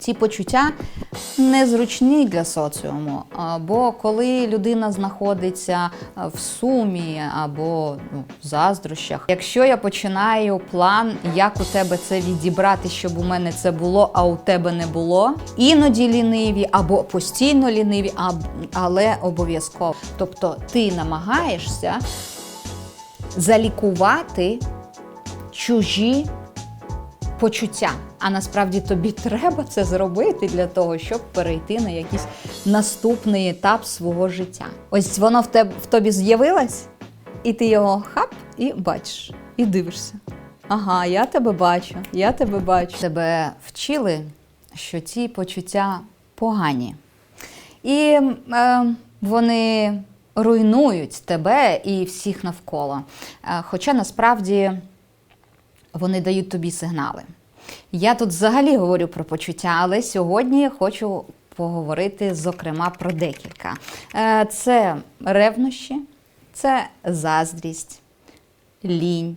Ці почуття незручні для соціуму, бо коли людина знаходиться в сумі або ну, в заздрощах, якщо я починаю план, як у тебе це відібрати, щоб у мене це було, а у тебе не було, іноді ліниві або постійно ліниві, але обов'язково. Тобто ти намагаєшся залікувати чужі почуття. А насправді тобі треба це зробити для того, щоб перейти на якийсь наступний етап свого життя. Ось воно в тебе в тобі з'явилось, і ти його хап і бачиш, і дивишся. Ага, я тебе бачу, я тебе бачу. Тебе вчили, що ці почуття погані. І е, вони руйнують тебе і всіх навколо. Е, хоча насправді вони дають тобі сигнали. Я тут взагалі говорю про почуття, але сьогодні хочу поговорити, зокрема, про декілька. Е, Це ревнощі, це заздрість, лінь.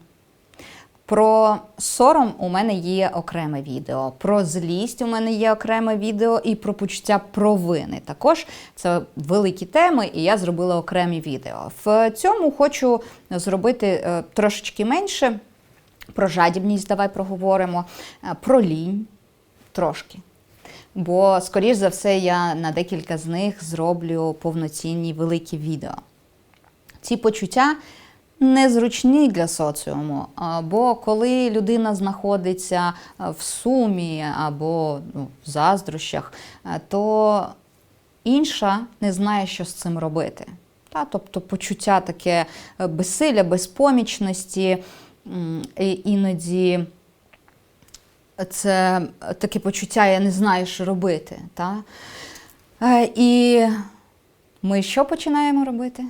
Про сором у мене є окреме відео, про злість у мене є окреме відео, і про почуття провини. Також це великі теми, і я зробила окремі відео. В цьому хочу зробити е, трошечки менше. Про жадібність давай проговоримо, е, про лінь трошки. Бо, скоріш за все, я на декілька з них зроблю повноцінні великі відео. Ці почуття незручні для соціуму, бо коли людина знаходиться е, в сумі або ну, в заздрощах, е, то інша не знає, що з цим робити. Та, тобто почуття таке безсилля, безпомічності, іноді це таке почуття, я не знаю, що робити. Та? Е, І ми що починаємо робити?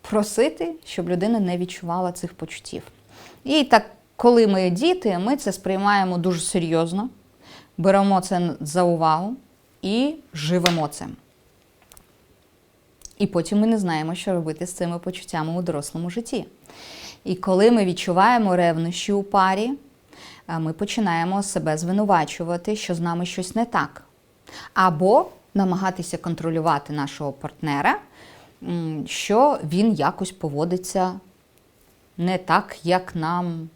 Просити, щоб людина не відчувала цих почуттів. І так, коли ми діти, ми це сприймаємо дуже серйозно, беремо це за увагу і живемо цим. І потім ми не знаємо, що робити з цими почуттями у дорослому житті. І коли ми відчуваємо ревнощі у парі, е, ми починаємо себе звинувачувати, що з нами щось не так. Або намагатися контролювати нашого партнера, що він якось поводиться не так, як нам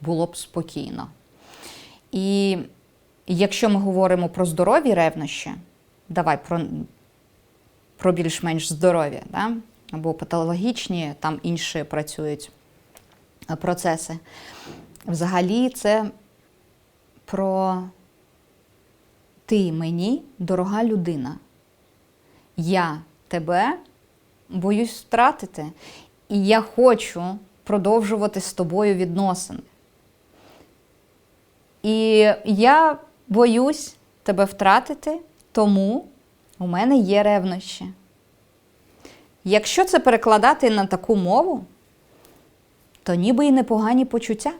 було б спокійно. І якщо ми говоримо про здорові ревнощі, давай про, про більш-менш здорові, да? Або патологічні, там інші працюють е, процеси. Взагалі, це про ти мені дорога людина. Я тебе боюсь втратити, і я хочу продовжувати з тобою відносини. І я боюсь тебе втратити, тому у мене є ревнощі. Якщо це перекладати на таку мову, то ніби і непогані почуття.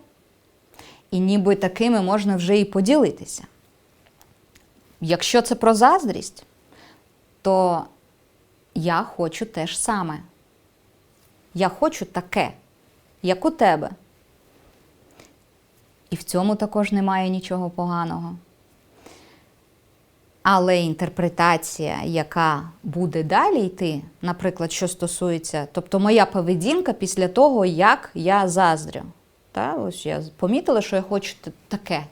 І ніби такими можна вже і поділитися. Якщо це про заздрість, то я хочу те ж саме. Я хочу таке, як у тебе. І в цьому також немає нічого поганого. Але інтерпретація, яка буде далі йти, наприклад, що стосується, тобто моя поведінка після того, як я заздрю. Та, ось я помітила, що я хочу таке.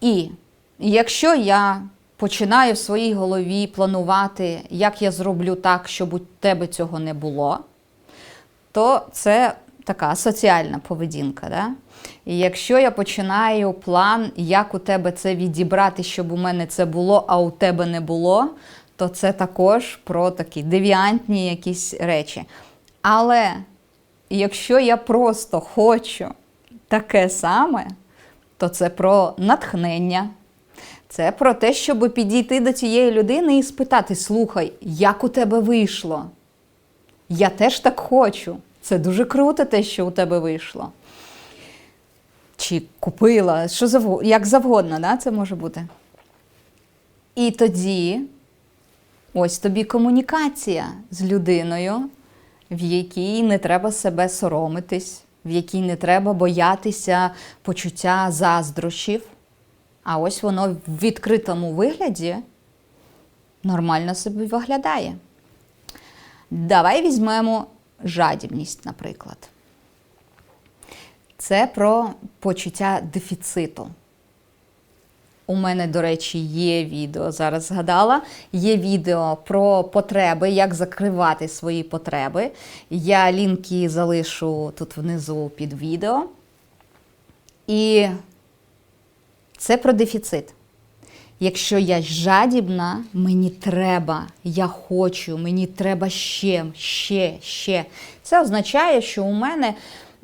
І якщо я починаю в своїй голові планувати, як я зроблю так, щоб у тебе цього не було, то це така соціальна поведінка. Да? І якщо я починаю план, як у тебе це відібрати, щоб у мене це було, а у тебе не було, то це також про такі девіантні якісь речі. Але якщо я просто хочу таке саме, то це про натхнення. Це про те, щоб підійти до цієї людини і спитати: слухай, як у тебе вийшло? Я теж так хочу. Це дуже круто, те, що у тебе вийшло. Чи купила, що завгодно, як завгодно, да, це може бути. І тоді ось тобі комунікація з людиною, в якій не треба себе соромитись, в якій не треба боятися почуття заздрощів. А ось воно в відкритому вигляді нормально собі виглядає. Давай візьмемо жадібність, наприклад. Це про почуття дефіциту. У мене, до речі, є відео, зараз згадала. Є відео про потреби, як закривати свої потреби. Я лінки залишу тут внизу під відео. І це про дефіцит. Якщо я жадібна, мені треба, я хочу, мені треба ще, ще, ще. Це означає, що у мене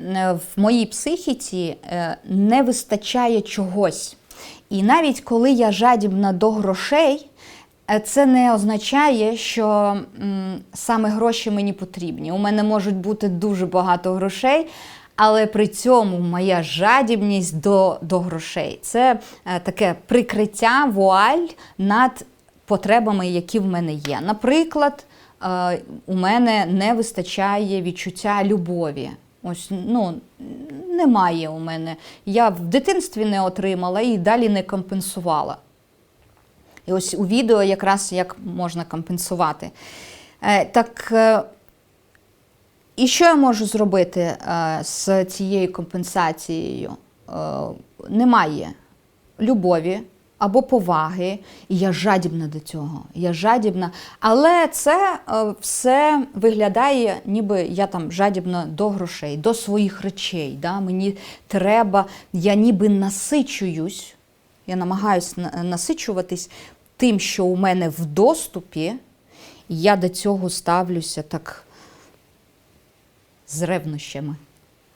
е, в моїй психіці е, не вистачає чогось. І навіть коли я жадібна до грошей, е, це не означає, що саме гроші мені потрібні. У мене можуть бути дуже багато грошей, але при цьому моя жадібність до, до грошей це е, таке прикриття, вуаль над потребами, які в мене є. Наприклад, е, у мене не вистачає відчуття любові. Ось ну немає у мене. Я в дитинстві не отримала і далі не компенсувала. І ось у відео якраз як можна компенсувати. Е, так, і що я можу зробити е, з цією компенсацією? Е, немає любові або поваги, і я жадібна до цього. Я жадібна, але це е, все виглядає, ніби я там жадібна до грошей, до своїх речей. Да? Мені треба, я ніби насичуюсь, я намагаюся насичуватись тим, що у мене в доступі, і я до цього ставлюся так з ревнощами,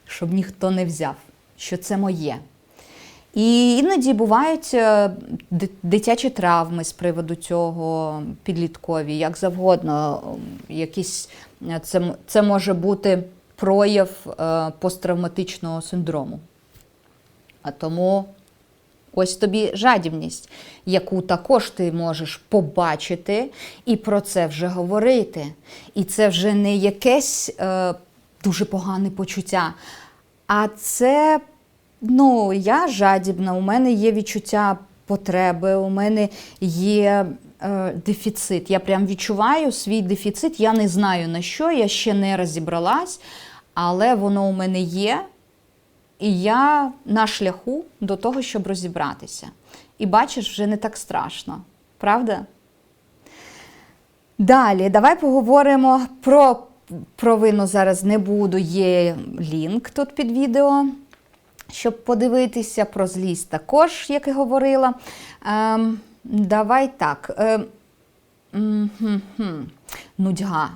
щоб ніхто не взяв, що це моє. І іноді бувають е, дитячі травми з приводу цього, підліткові, як завгодно. Якісь, е, це, це може бути прояв е, посттравматичного синдрому. А тому ось тобі жадібність, яку також ти можеш побачити і про це вже говорити. І це вже не якесь е, дуже погане почуття, а це, ну, я жадібна, у мене є відчуття потреби, у мене є е, дефіцит. Я прям відчуваю свій дефіцит. Я не знаю на що, я ще не розібралась, але воно у мене є. І я на шляху до того, щоб розібратися. І бачиш, вже не так страшно, правда? Далі, давай поговоримо про провину зараз не буду. Є лінк тут під відео, щоб подивитися про злість також, як і говорила. Ем, давай так. Ем. Нудьга.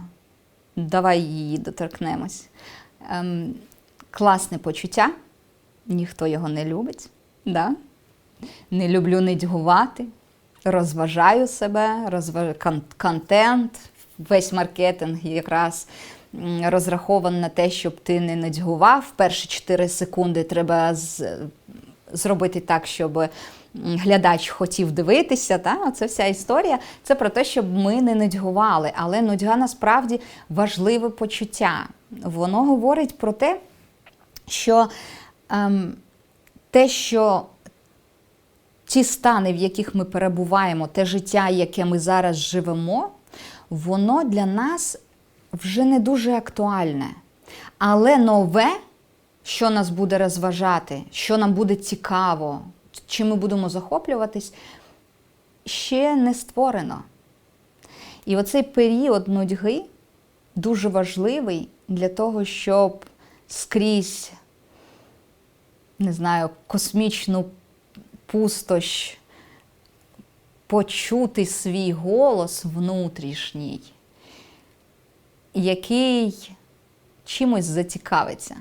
Давай її доторкнемось. Ем, класне почуття, ніхто його не любить. Да? Не люблю нудьгувати, розважаю себе, розваж... контент, весь маркетинг якраз розрахований на те, щоб ти не нудьгував. Перші 4 секунди треба з... зробити так, щоб глядач хотів дивитися. Та? Оце вся історія. Це про те, щоб ми не нудьгували. Але нудьга насправді важливе почуття. Воно говорить про те, що ем, те, що ті стани, в яких ми перебуваємо, те життя, яке ми зараз живемо, воно для нас вже не дуже актуальне. Але нове, що нас буде розважати, що нам буде цікаво, чим ми будемо захоплюватись, ще не створено. І оцей період нудьги дуже важливий для того, щоб скрізь, не знаю, космічну пустош почути свій голос внутрішній, який чимось зацікавиться.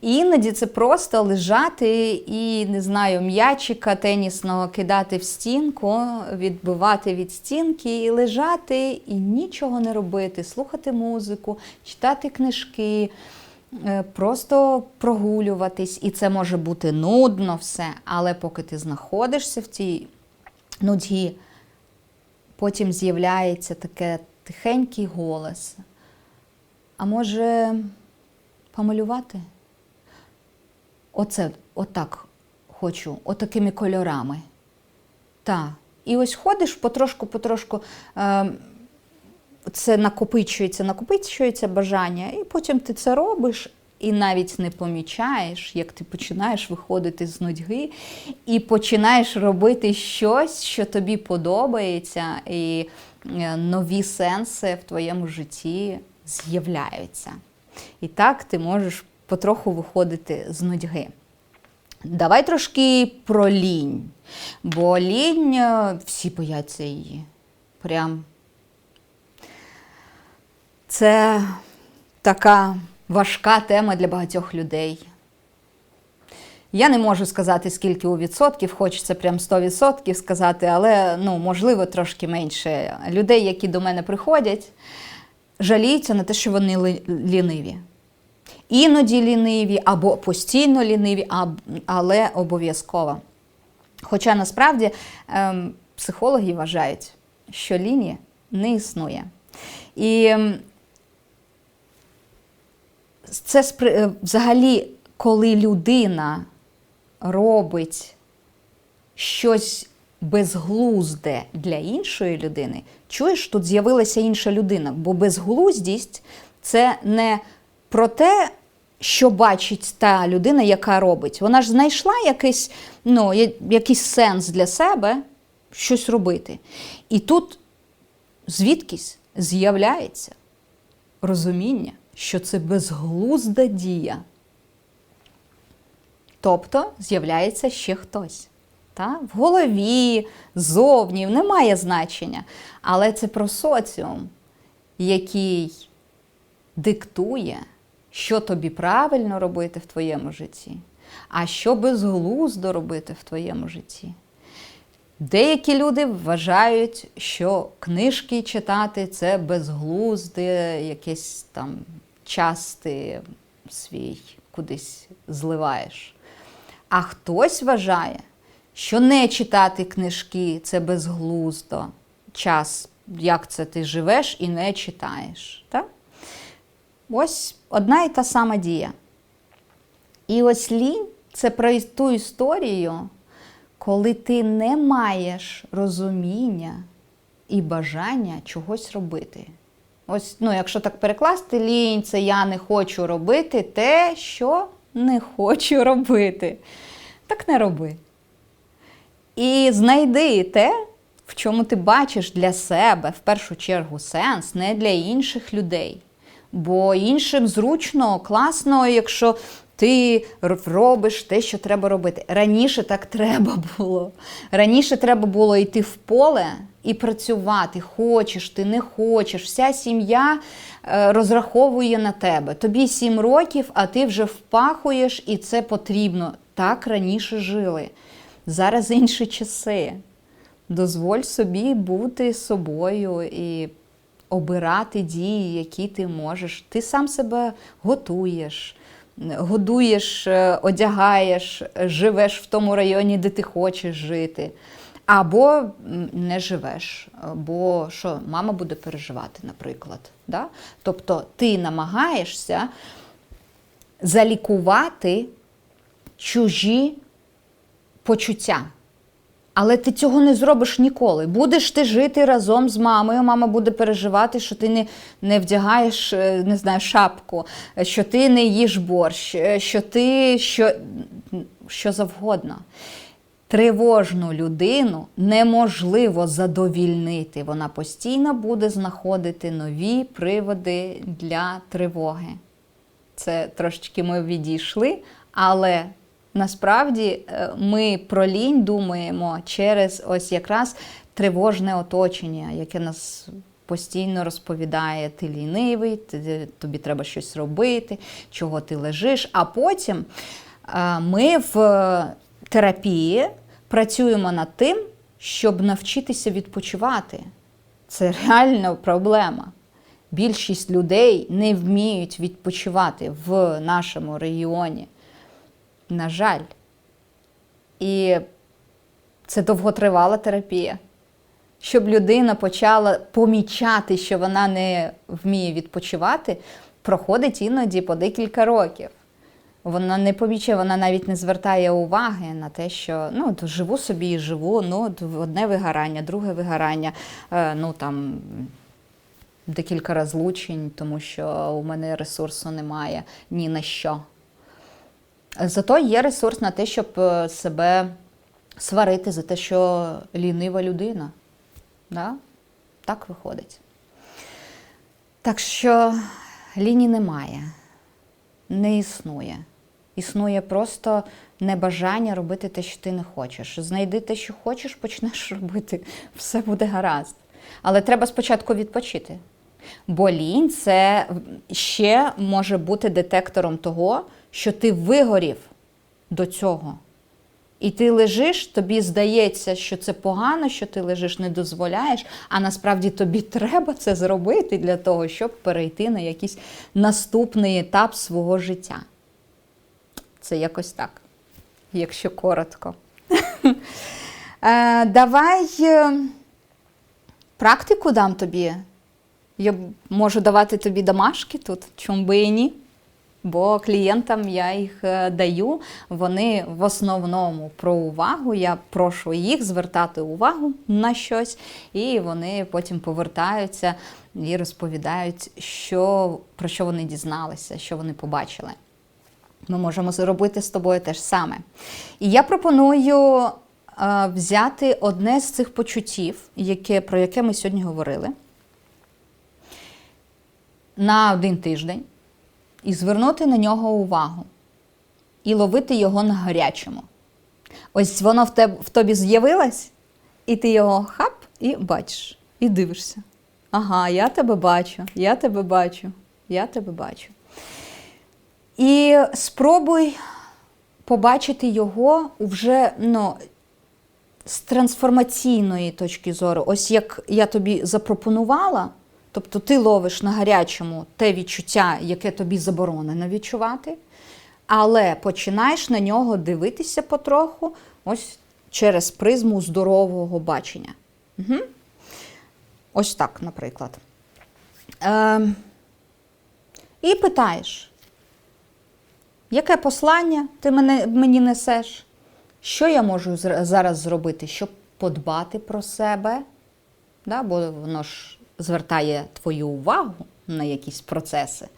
І іноді це просто лежати і, не знаю, м'ячика тенісного кидати в стінку, відбивати від стінки, і лежати і нічого не робити, слухати музику, читати книжки, е, просто прогулюватись. І це може бути нудно все, але поки ти знаходишся в цій нудьгі, потім з'являється таке тихенький голос. А може помалювати? Оце, отак хочу, отакими кольорами. Так. І ось ходиш потрошку, потрошку. Е, це накопичується, накопичується бажання, і потім ти це робиш. І навіть не помічаєш, як ти починаєш виходити з нудьги, і починаєш робити щось, що тобі подобається, і е, нові сенси в твоєму житті з'являються. І так ти можеш потроху виходити з нудьги. Давай трошки про лінь. Бо лінь е, всі бояться її. Прям це така важка тема для багатьох людей. Я не можу сказати, скільки у відсотків, хочеться прям 100% сказати, але ну, можливо трошки менше. Людей, які до мене приходять, жаліються на те, що вони ліниві. Іноді ліниві або постійно ліниві, але обов'язково. Хоча насправді ем, психологи вважають, що лінії не існує. І ем, це е, взагалі, коли людина робить щось безглузде для іншої людини, чуєш, тут з'явилася інша людина, бо безглуздість це не про те, що бачить та людина, яка робить. Вона ж знайшла якийсь, ну, якийсь сенс для себе щось робити. І тут звідкись з'являється розуміння, що це безглузда дія. Тобто з'являється ще хтось. Та? В голові, зовні, немає значення. Але це про соціум, який диктує, що тобі правильно робити в твоєму житті, а що безглуздо робити в твоєму житті. Деякі люди вважають, що книжки читати це безглузде, якесь там час ти свій кудись зливаєш. А хтось вважає, що не читати книжки це безглуздо. Час, як це ти живеш і не читаєш. Так? Ось одна і та сама дія. І ось лінь це про ту історію, коли ти не маєш розуміння і бажання чогось робити. Ось, ну, якщо так перекласти, лінь це я не хочу робити те, що не хочу робити. Так не роби. І знайди те, в чому ти бачиш для себе в першу чергу сенс, не для інших людей. Бо іншим зручно, класно, якщо ти робиш те, що треба робити. Раніше так треба було. Раніше треба було йти в поле і працювати. Хочеш, ти не хочеш. Вся сім'я е, розраховує на тебе. Тобі сім років, а ти вже впахуєш, і це потрібно. Так раніше жили. Зараз інші часи. Дозволь собі бути собою і обирати дії, які ти можеш. Ти сам себе готуєш, годуєш, е, одягаєш, живеш в тому районі, де ти хочеш жити. Або не живеш, бо що мама буде переживати, наприклад. Да? Тобто ти намагаєшся залікувати чужі почуття. Але ти цього не зробиш ніколи. Будеш ти жити разом з мамою, мама буде переживати, що ти не, не вдягаєш е, не знаю, шапку, е, що ти не їш борщ, е, що ти що, що завгодно. Тривожну людину неможливо задовільнити. Вона постійно буде знаходити нові приводи для тривоги. Це трошечки ми відійшли, але насправді е, ми про лінь думаємо через ось якраз тривожне оточення, яке нас постійно розповідає, ти лінивий, ти- тобі треба щось робити, чого ти лежиш. А потім е, ми в терапії працюємо над тим, щоб навчитися відпочивати. Це реальна проблема. Більшість людей не вміють відпочивати в нашому регіоні. На жаль. І це довготривала терапія. Щоб людина почала помічати, що вона не вміє відпочивати, проходить іноді по декілька років. Вона не помічає, вона навіть не звертає уваги на те, що ну то живу собі і живу. Ну одне вигорання, друге вигорання. Е, ну там декілька розлучень, тому що у мене ресурсу немає ні на що. Зато є ресурс на те, щоб е, себе сварити за те, що лінива людина. Да? Так виходить. Так що лінії немає, не існує. Існує просто небажання робити те, що ти не хочеш. Знайди те, що хочеш, почнеш робити, все буде гаразд. Але треба спочатку відпочити. Бо лінь це ще може бути детектором того, що ти вигорів до цього. І ти лежиш, тобі здається, що це погано, що ти лежиш, не дозволяєш, а насправді тобі треба це зробити для того, щоб перейти на якийсь наступний етап свого життя. Це якось так, якщо коротко. Е, Давай е, практику дам тобі. Я можу давати тобі домашки тут, чому би і ні. Бо клієнтам я їх е, даю, вони в основному про увагу. Я прошу їх звертати увагу на щось, і вони потім повертаються і розповідають, що, про що вони дізналися, що вони побачили. Ми можемо зробити з тобою те ж саме. І я пропоную е, взяти одне з цих почуттів, яке, про яке ми сьогодні говорили, на один тиждень і звернути на нього увагу, і ловити його на гарячому. Ось воно в, теб, в тобі з'явилось, і ти його хап і бачиш, і дивишся. Ага, я тебе бачу, я тебе бачу, я тебе бачу. І спробуй побачити його вже ну, з трансформаційної точки зору. Ось як я тобі запропонувала, тобто ти ловиш на гарячому те відчуття, яке тобі заборонено відчувати, але починаєш на нього дивитися потроху ось через призму здорового бачення. Угу. Ось так, наприклад. Е, і питаєш, яке послання ти мене, мені несеш? Що я можу зараз зробити, щоб подбати про себе? Да? Бо воно ж звертає твою увагу на якісь процеси.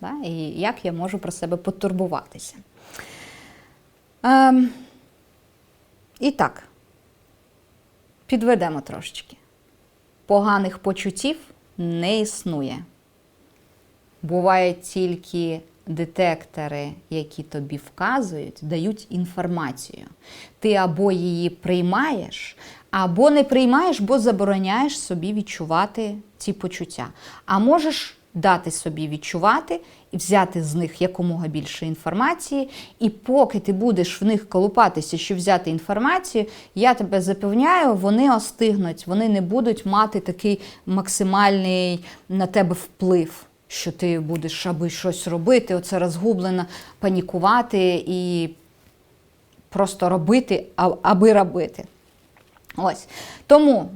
Да? І як я можу про себе потурбуватися? Ем, І так, підведемо трошечки. Поганих почуттів не існує. Бувають тільки детектори, які тобі вказують, дають інформацію. Ти або її приймаєш, або не приймаєш, бо забороняєш собі відчувати ці почуття. А можеш дати собі відчувати і взяти з них якомога більше інформації. І поки ти будеш в них колупатися, щоб взяти інформацію, я тебе запевняю, вони остигнуть, вони не будуть мати такий максимальний на тебе вплив. Що ти будеш аби щось робити, оце розгублено, панікувати і просто робити, аби робити. Ось. Тому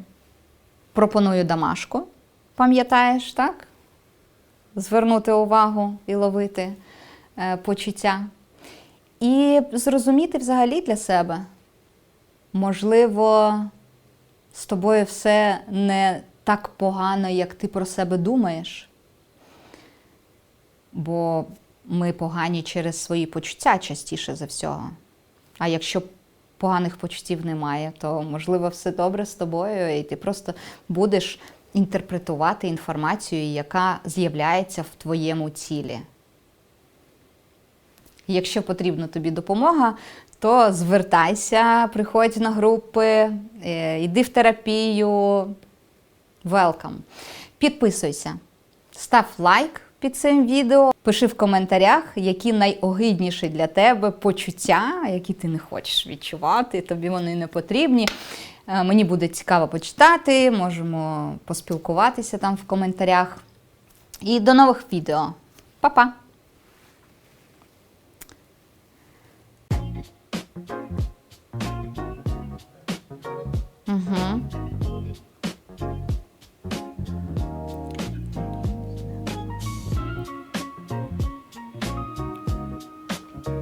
пропоную домашку, пам'ятаєш, так? Звернути увагу і ловити е, почуття. І зрозуміти взагалі для себе, можливо, з тобою все не так погано, як ти про себе думаєш. Бо ми погані через свої почуття частіше за всього. А якщо поганих почуттів немає, то можливо все добре з тобою, і ти просто будеш інтерпретувати інформацію, яка з'являється в твоєму тілі. Якщо потрібна тобі допомога, то звертайся, приходь на групи, е, йди в терапію. Welcome. Підписуйся, став лайк під цим відео. Пиши в коментарях, які найогидніші для тебе почуття, які ти не хочеш відчувати, тобі вони не потрібні. Е, мені буде цікаво почитати, можемо поспілкуватися там в коментарях. І до нових відео. Па-па!